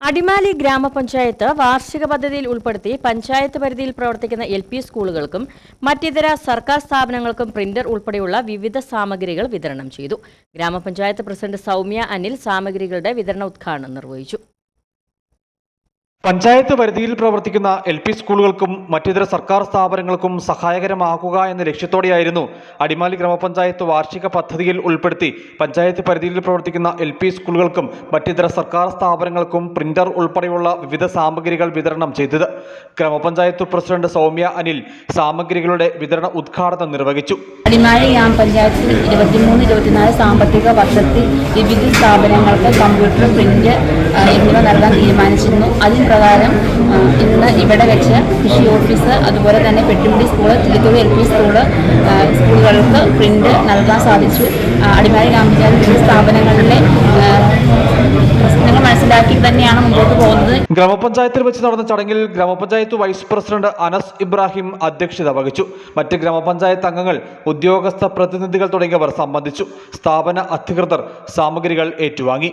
അടിമാലി ഗ്രാമപഞ്ചായത്ത് വാർഷിക പദ്ധതിയിൽ ഉൾപ്പെടുത്തി പഞ്ചായത്ത് പരിധിയിൽ പ്രവർത്തിക്കുന്ന എൽ പി സ്കൂളുകൾക്കും മറ്റിതര സർക്കാർ സ്ഥാപനങ്ങൾക്കും പ്രിന്റർ ഉൾപ്പെടെയുള്ള വിവിധ സാമഗ്രികൾ വിതരണം ചെയ്തു. ഗ്രാമപഞ്ചായത്ത് പ്രസിഡന്റ് സൗമ്യ അനിൽ സാമഗ്രികളുടെ വിതരണ ഉദ്ഘാടനം നിർവഹിച്ചു. പഞ്ചായത്ത് പരിധിയിൽ പ്രവർത്തിക്കുന്ന എൽ പി സ്കൂളുകൾക്കും മറ്റിതര സർക്കാർ സ്ഥാപനങ്ങൾക്കും സഹായകരമാക്കുക എന്ന ലക്ഷ്യത്തോടെയായിരുന്നു അടിമാലി ഗ്രാമപഞ്ചായത്ത് വാർഷിക പദ്ധതിയിൽ ഉൾപ്പെടുത്തി പഞ്ചായത്ത് പരിധിയിൽ പ്രവർത്തിക്കുന്ന എൽ പി സ്കൂളുകൾക്കും മറ്റിതര സർക്കാർ സ്ഥാപനങ്ങൾക്കും പ്രിന്റർ ഉൾപ്പെടെയുള്ള വിവിധ സാമഗ്രികൾ വിതരണം ചെയ്തത്. ഗ്രാമപഞ്ചായത്ത് പ്രസിഡന്റ് സൗമ്യ അനിൽ സാമഗ്രികളുടെ വിതരണ ഉദ്ഘാടനം നിർവഹിച്ചു. അടിമാലി ഗ്രാമപഞ്ചായത്തിൽ ഇരുപത്തിമൂന്ന് ഇരുപത്തിനാല് സാമ്പത്തിക വർഷത്തിൽ വിവിധ സ്ഥാപനങ്ങൾക്ക് കമ്പ്യൂട്ടർ പ്രിന്റ് എന്നിവ നൽകാൻ തീരുമാനിച്ചിരുന്നു. അതിൻ പ്രകാരം ഇന്ന് ഇവിടെ വെച്ച് കൃഷി ഓഫീസ് അതുപോലെ തന്നെ Pettimudi school Thiruthulli L P school സ്കൂളുകൾക്ക് പ്രിന്റ് നൽകാൻ സാധിച്ചു. അടിമാലി ഗ്രാമപഞ്ചായത്ത് സ്ഥാപനങ്ങളിലെ ഗ്രാമപഞ്ചായത്തിൽ വെച്ച് നടന്ന ചടങ്ങിൽ ഗ്രാമപഞ്ചായത്ത് വൈസ് പ്രസിഡന്റ് അനസ് ഇബ്രാഹിം അധ്യക്ഷത വഹിച്ചു. മറ്റ് ഗ്രാമപഞ്ചായത്ത് അംഗങ്ങൾ ഉദ്യോഗസ്ഥ പ്രതിനിധികൾ തുടങ്ങിയവർ സംബന്ധിച്ചു. സ്ഥാപന അധികൃതർ സാമഗ്രികൾ ഏറ്റുവാങ്ങി.